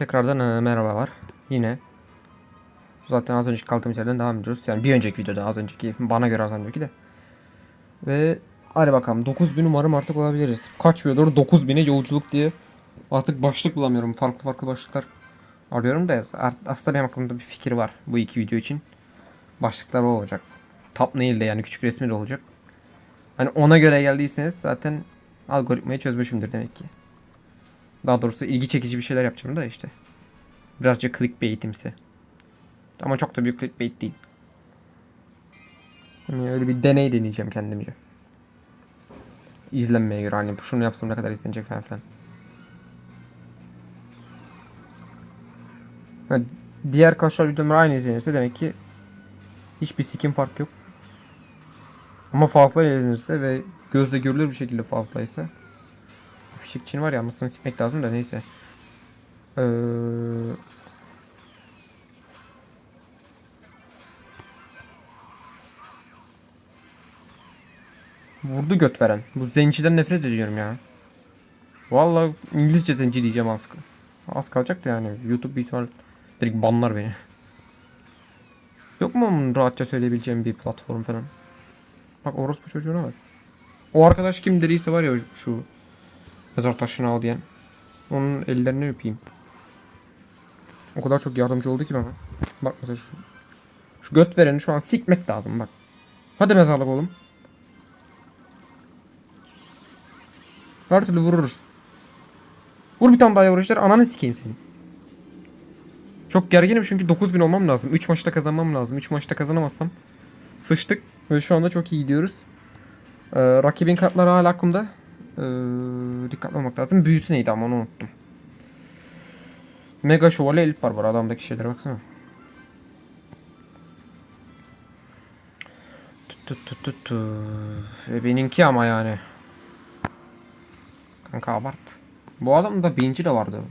Tekrardan e, merhabalar. Yine zaten az önceki kaldığımız yerden devam ediyoruz. Yani bir önceki videoda az önceki bana göre az önceki de. Ve hadi bakalım 9000 umarım artık olabiliriz. Kaç videodur 9000'e yolculuk diye artık başlık bulamıyorum. Farklı farklı başlıklar arıyorum da aslında benim aklımda bir fikir var bu iki video için. Başlıklar o olacak. Thumbnail de yani küçük resmi de olacak. Hani ona göre geldiyseniz zaten algoritmayı çözmüşümdür demek ki. Daha doğrusu ilgi çekici bir şeyler yapacağım da işte. Birazcık clickbaitimsi. Ama çok da büyük clickbait değil. Yani öyle bir deney deneyeceğim kendimce. İzlenmeye göre hani şunu yapsam ne kadar izlenecek falan filan. Ha, diğer kaşlar videolar aynı izlenirse demek ki hiçbir sikim fark yok. Ama fazla izlenirse ve gözle görülür bir şekilde fazlaysa Fişekçinin var ya mısırını sikmek lazım da neyse. Ee... Vurdu göt veren. Bu zenciden nefret ediyorum ya. Vallahi İngilizce zenci diyeceğim az. Az kalacak da yani. YouTube bir ihtimal direkt banlar beni. Yok mu rahatça söyleyebileceğim bir platform falan? Bak orospu çocuğuna bak. O arkadaş kim dediyse var ya şu mezar taşını al diyen. Onun ellerini öpeyim. O kadar çok yardımcı oldu ki bana. Bak mesela şu. Şu göt vereni şu an sikmek lazım bak. Hadi mezarlık oğlum. Her türlü vururuz. Vur bir tane daha yavru işler ananı sikeyim senin. Çok gerginim çünkü 9000 olmam lazım. 3 maçta kazanmam lazım. 3 maçta kazanamazsam sıçtık. Ve şu anda çok iyi gidiyoruz. Ee, rakibin kartları hala aklımda. Ee, dikkatli olmak lazım. Büyüsü neydi ama onu unuttum. Mega şövalye elit var adamdaki şeylere baksana. Tut tut tut tut tut. Ve benimki ama yani. Kanka abart. Bu adamda birinci de vardı.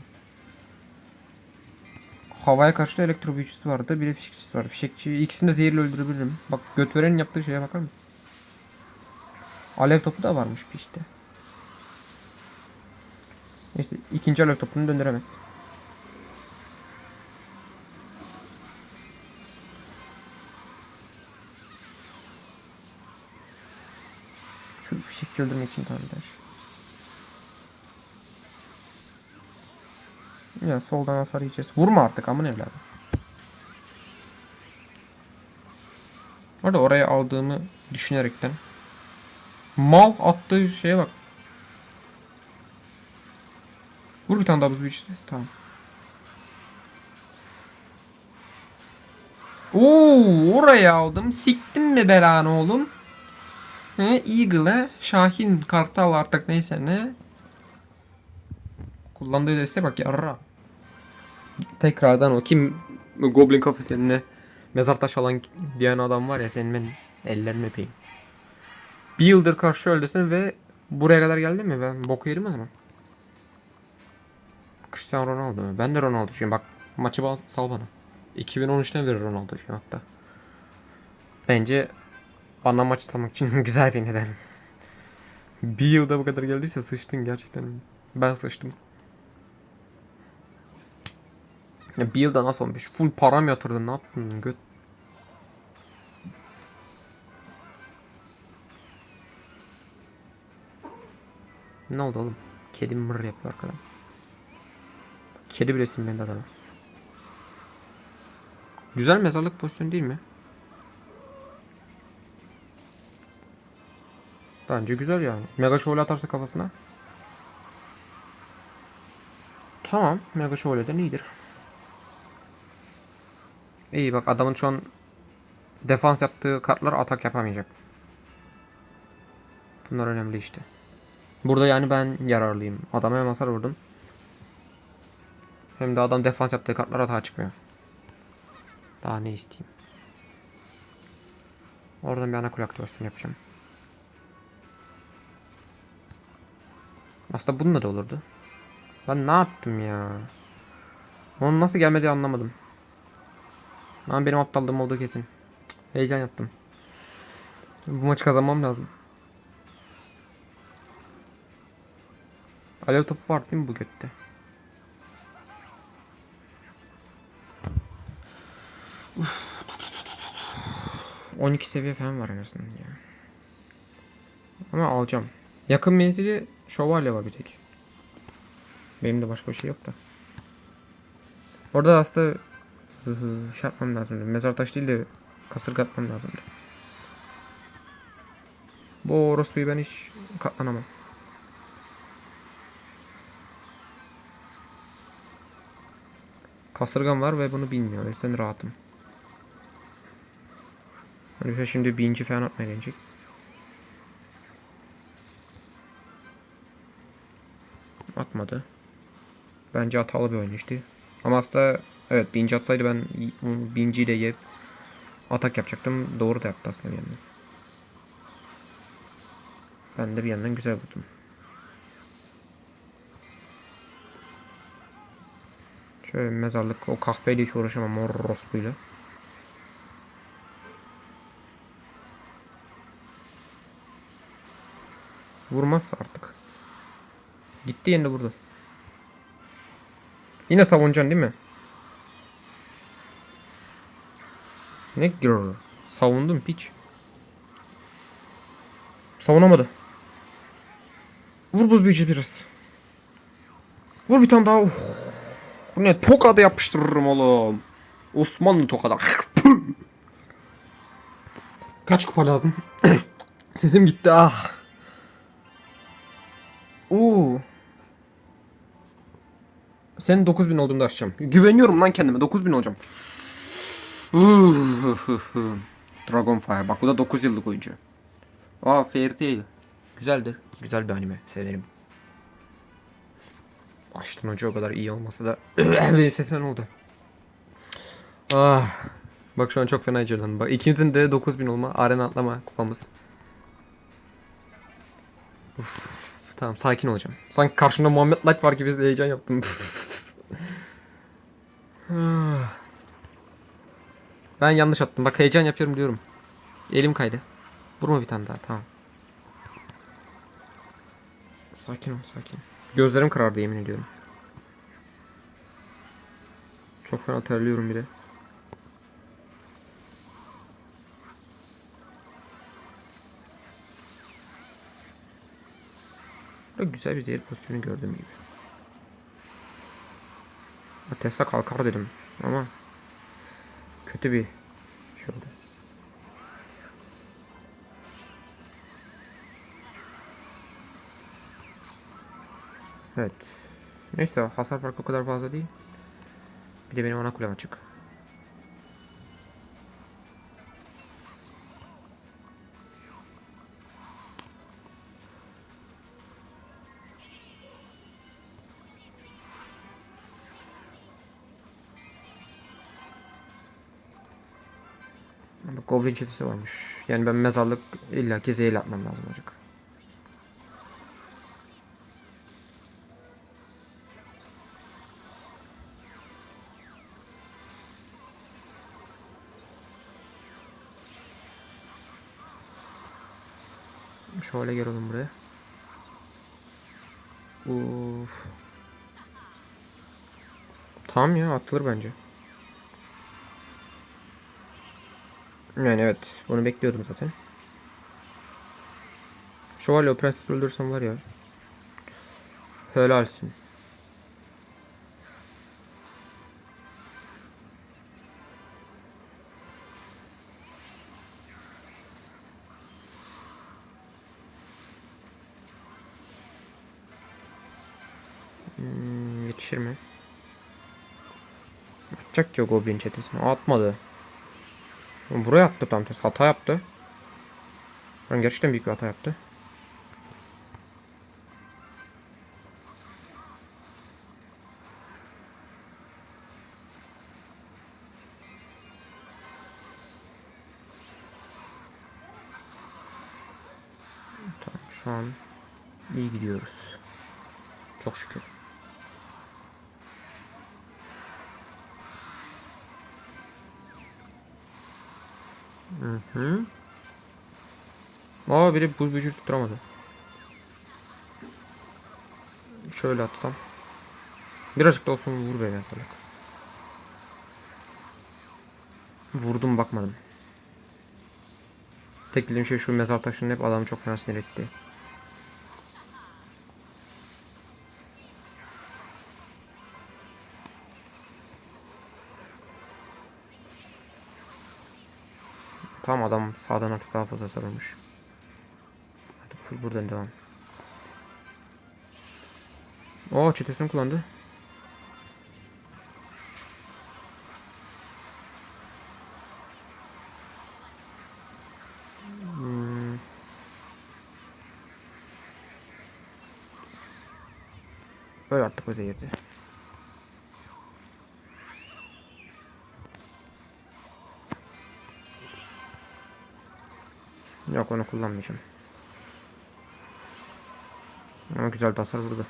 Havaya karşı da elektro büyücüsü vardı. Bir de fişekçisi vardı. Fişekçi ikisini de zehirle öldürebilirim. Bak götverenin yaptığı şeye bakar mısın? Alev topu da varmış işte. Neyse ikinci alev topunu döndüremez. Şu fişekçi öldürmek için tamam der. Ya soldan hasar yiyeceğiz. Vurma artık amın evladım. Orada oraya aldığımı düşünerekten. Mal attığı şeye bak. Vur bir tane daha buz büyücüsü. Tamam. Oo, oraya aldım. Siktim mi belanı oğlum? He, Eagle'e Şahin Kartal artık neyse ne. Kullandığı deste bak yarra. Tekrardan o kim Goblin kafası eline mezar taş alan diyen adam var ya senin ben ellerini öpeyim. Bir yıldır karşı öldüsün ve buraya kadar geldi mi? Ben boku yerim o zaman. Cristiano Ronaldo mu? Ben de Ronaldo'cuyum. Bak maçı bal- sal bana. 2013'ten beri Ronaldo'cuyum hatta. Bence bana maç salmak için güzel bir neden. bir yılda bu kadar geldiyse sıçtın gerçekten. Ben sıçtım. Ya bir yılda nasıl olmuş? Full param yatırdın ne yaptın göt? Ne oldu oğlum? Kedi mır yapıyor arkadan. Kedi bile sinirlendi adama. Güzel mezarlık pozisyonu değil mi? Bence güzel yani. Mega şövalye atarsa kafasına. Tamam. Mega şövalyeden iyidir. İyi bak adamın şu an defans yaptığı kartlar atak yapamayacak. Bunlar önemli işte. Burada yani ben yararlıyım. Adama hem hasar vurdum. Hem de adam defans yaptığı kartlar hata çıkmıyor. Daha ne isteyeyim. Oradan bir ana kule aktivasyonu yapacağım. Aslında bununla da olurdu. Ben ne yaptım ya? Onun nasıl gelmedi anlamadım. Ama benim aptallığım olduğu kesin. Heyecan yaptım. Bu maçı kazanmam lazım. Alev topu var değil mi bu götte? 12 seviye falan var en ya. Ama alacağım. Yakın menzili şövalye var bir tek. Benim de başka bir şey yok da. Orada aslında şey yapmam lazımdı. Mezar taşı değil de kasırga atmam lazımdı. Bu orospuyu ben hiç katlanamam. Kasırgam var ve bunu bilmiyor. O yüzden rahatım. Hani şimdi binci falan atmaya deneyecek. Atmadı. Bence hatalı bir işte. Ama aslında evet binci atsaydı ben bu binciyi de yiyip atak yapacaktım. Doğru da yaptı aslında bir yandan. Ben de bir yandan güzel vurdum. Şöyle mezarlık o kahpeyle hiç uğraşamam mor orospuyla. Vurmazsa artık. Gitti yine de vurdu. Yine savunacaksın değil mi? Ne gör? Savundum piç. Savunamadı. Vur buz büyücü biraz. Vur bir tane daha. Uf. Bu ne? Tokada yapıştırırım oğlum. Osmanlı tokada. Kaç kupa lazım? Sesim gitti ah. Oo. Senin 9000 olduğunda açacağım. Güveniyorum lan kendime. 9000 olacağım. Dragonfire. Bak bu da 9 yıllık oyuncu. Aa Fairy Tail. Güzeldir. Güzel bir anime. Severim. Açtın hoca o kadar iyi olmasa da benim sesime ne oldu? Ah. Bak şu an çok fena heyecanlandım. Bak ikimizin de 9000 olma, arena atlama kupamız. Uf, tamam sakin olacağım. Sanki karşımda Muhammed Light var gibi heyecan yaptım. Ben yanlış attım. Bak heyecan yapıyorum diyorum. Elim kaydı. Vurma bir tane daha tamam. Sakin ol sakin. Gözlerim karardı yemin ediyorum. Çok fena terliyorum bir güzel bir zehir pozisyonu gördüm gibi. Tesla kalkar dedim ama kötü bir şey oldu. Evet. Neyse hasar farkı o kadar fazla değil. Bir de benim ana kulem açık. Goblin çetesi varmış. Yani ben mezarlık illaki zehir atmam lazım olacak. Şöyle gel oğlum buraya. Uf. Tamam ya atılır bence. Yani evet bunu bekliyordum zaten. Şövalye o prensesi öldürsem var ya. Helalsin. Hmm, yetişir mi? Atacak ki o Goblin çetesine. Atmadı. Buraya attı tam tersi. Hata yaptı. Ben gerçekten büyük bir hata yaptı. Tamam şu an iyi gidiyoruz. Çok şükür. Hı hı. Aa biri buz bücür tutturamadı. Şöyle atsam. Birazcık da olsun vur be mezarlık. Vurdum bakmadım. Tek bildiğim şey şu mezar taşının hep adamı çok fena sinir etti. Tamam adam sağdan artık daha fazla sarılmış. Artık full buradan devam. Oo çetesini kullandı. Hmm. Öyle artık o zehirdi. Yok onu kullanmayacağım. Ama güzel tasar vurdu.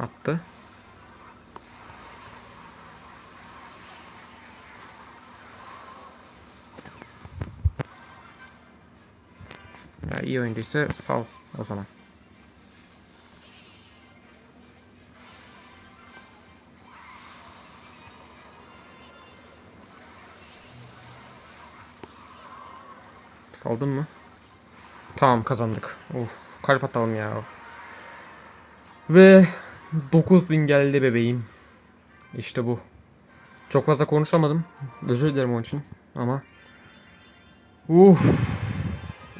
Attı. Ya iyi oyuncuysa sal o zaman. Saldın mı? Tamam kazandık. Of kalp atalım ya. Ve 9000 geldi bebeğim. İşte bu. Çok fazla konuşamadım. Özür dilerim onun için. Ama Uf.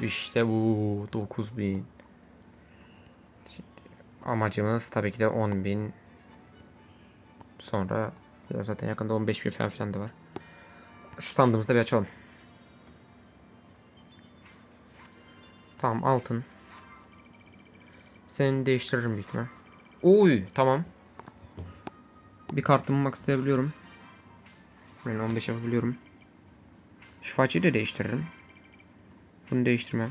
İşte bu 9000. Şimdi amacımız tabii ki de 10.000. Sonra zaten yakında 15.000 falan filan da var. Şu sandığımızda bir açalım. Tamam altın. Seni değiştiririm büyük ihtimal. Oy tamam. Bir kartımı maxlayabiliyorum. Yani 15 yapabiliyorum. Şifacıyı da değiştiririm. Bunu değiştirmem.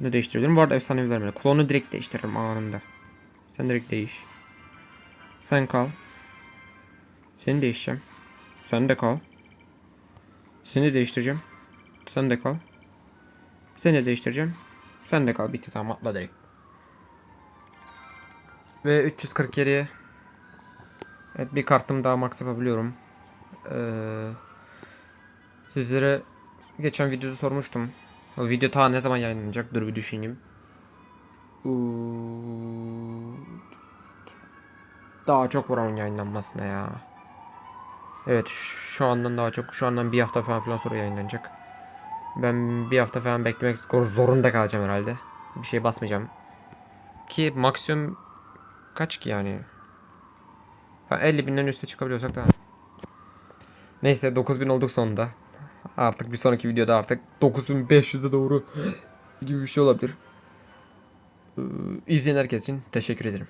Bunu değiştirebilirim. Bu arada efsanevi vermedi. Klonu direkt değiştiririm anında. Sen direkt değiş. Sen kal. Seni değişeceğim. Sen de kal. Seni de değiştireceğim. Sen de kal. Seni de değiştireceğim. Sen de kal. Bitti tamam atla direkt. Ve 340 geriye. Evet bir kartım daha max yapabiliyorum. Ee, sizlere geçen videoda sormuştum. O video ta ne zaman yayınlanacak? Dur bir düşüneyim. Daha çok var onun yayınlanmasına ya. Evet şu andan daha çok şu andan bir hafta falan filan sonra yayınlanacak. Ben bir hafta falan beklemek zor- zorunda kalacağım herhalde. Bir şey basmayacağım. Ki maksimum kaç ki yani? Ha, 50 binden üste çıkabiliyorsak da. Neyse 9000 olduk sonunda. Artık bir sonraki videoda artık 9500'e doğru gibi bir şey olabilir. Ee, İzleyen herkes için teşekkür ederim.